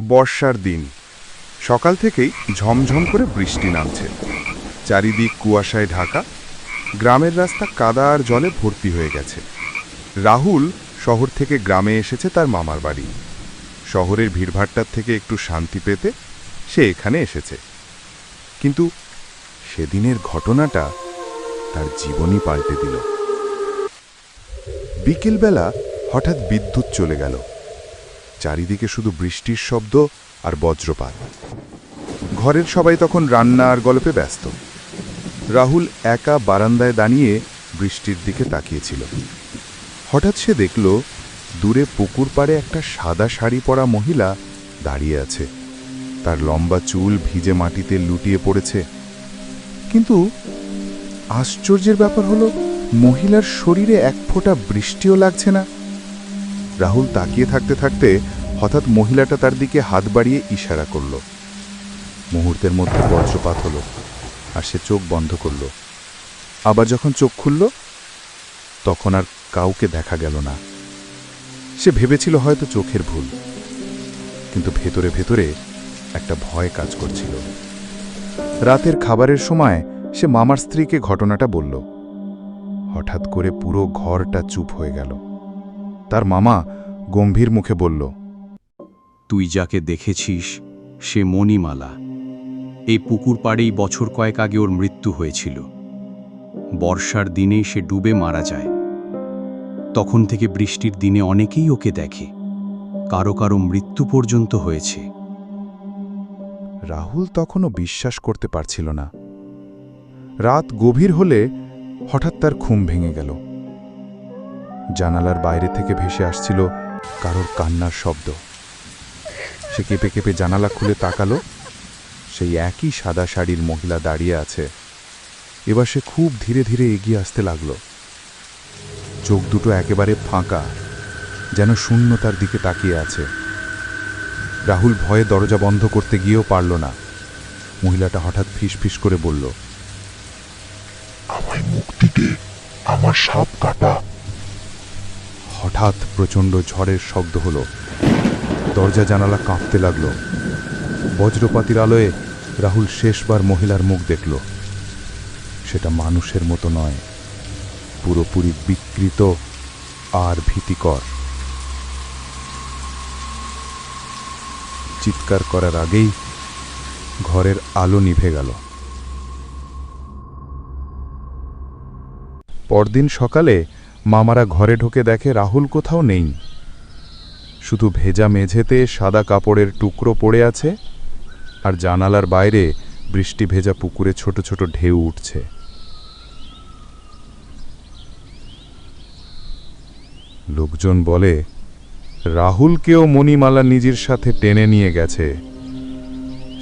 বর্ষার দিন। সকাল থেকেই ঝমঝম করে বৃষ্টি নামছে। চারিদিক কুয়াশায় ঢাকা, গ্রামের রাস্তা কাদা আর জলে ভর্তি হয়ে গেছে। রাহুল শহর থেকে গ্রামে এসেছে তার মামার বাড়ি। শহরের ভিড়ভাট্টার থেকে একটু শান্তি পেতে সে এখানে এসেছে। কিন্তু সেদিনের ঘটনাটা তার জীবনই পাল্টে দিল। বিকেলবেলা হঠাৎ বিদ্যুৎ চলে গেল। চারিদিকে শুধু বৃষ্টির শব্দ আর বজ্রপাত। ঘরের সবাই তখন রান্না আর গল্পে ব্যস্ত। রাহুল একা বারান্দায় দাঁড়িয়ে বৃষ্টির দিকে তাকিয়েছিল। হঠাৎ সে দেখল, দূরে পুকুর পাড়ে একটা সাদা শাড়ি পরা মহিলা দাঁড়িয়ে আছে। তার লম্বা চুল ভিজে মাটিতে লুটিয়ে পড়েছে। কিন্তু আশ্চর্যের ব্যাপার হলো, মহিলার শরীরে এক ফোঁটা বৃষ্টিও লাগছে না। রাহুল তাকিয়ে থাকতে থাকতে হঠাৎ মহিলাটা তার দিকে হাত বাড়িয়ে ইশারা করল। মুহূর্তের মধ্যে বজ্রপাত হলো, আর সে চোখ বন্ধ করল। আবার যখন চোখ খুলল, তখন আর কাউকে দেখা গেল না। সে ভেবেছিল হয়তো চোখের ভুল, কিন্তু ভেতরে ভেতরে একটা ভয় কাজ করছিল। রাতের খাবারের সময় সে মামার স্ত্রীকে ঘটনাটা বলল। হঠাৎ করে পুরো ঘরটা চুপ হয়ে গেল। তার মামা গম্ভীর মুখে বলল তুই যাকে দেখেছিস সে মণিমালা। এই পুকুর পাড়েই বছর কয়েক আগে ওর মৃত্যু হয়েছিল। বর্ষার দিনে সে ডুবে মারা যায়। তখন থেকে বৃষ্টির দিনে অনেকেই ওকে দেখে। কারও কারও মৃত্যু পর্যন্ত হয়েছে। রাহুল তখনও বিশ্বাস করতে পারছিল না। রাত গভীর হলে হঠাৎ তার ঘুম ভেঙে গেল। জানালার বাইরে থেকে ভেসে আসছিল কারোর কান্নার শব্দ। সে কেঁপে কেঁপে জানালা খুলে তাকালো। সেই একই সাদা শাড়ির মহিলা দাঁড়িয়ে আছে। এবার সে খুব ধীরে ধীরে এগিয়ে আসতে লাগল। চোখ দুটো একেবারে ফাঁকা, যেন শূন্যতার দিকে তাকিয়ে আছে। রাহুল ভয়ে দরজা বন্ধ করতে গিয়েও পারল না। মহিলাটা হঠাৎ ফিসফিস করে বলল দে, আমার সাপ কাটা। হঠাৎ প্রচণ্ড ঝড়ের শব্দ হলো। দরজা জানালা কাঁপতে লাগল। বজ্রপাতির আলোয় রাহুল শেষবার মহিলার মুখ দেখল। সেটা মানুষের মতো নয়, পুরোপুরি বিকৃত আর ভীতিকর। চিৎকার করার আগেই ঘরের আলো নিভে গেল। পরদিন সকালে মামারা ঘরে ঢোকে দেখে রাহুল কোথাও নেই। শুধু ভেজা মেঝেতে সাদা কাপড়ের টুকরো পড়ে আছে আর জানালার বাইরে বৃষ্টি ভেজা পুকুরে ছোট ছোট ঢেউ উঠছে। লোকজন বলে, রাহুলকেও মণিমালা নিজের সাথে টেনে নিয়ে গেছে।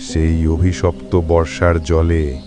সেই অভিশপ্ত বর্ষার জলে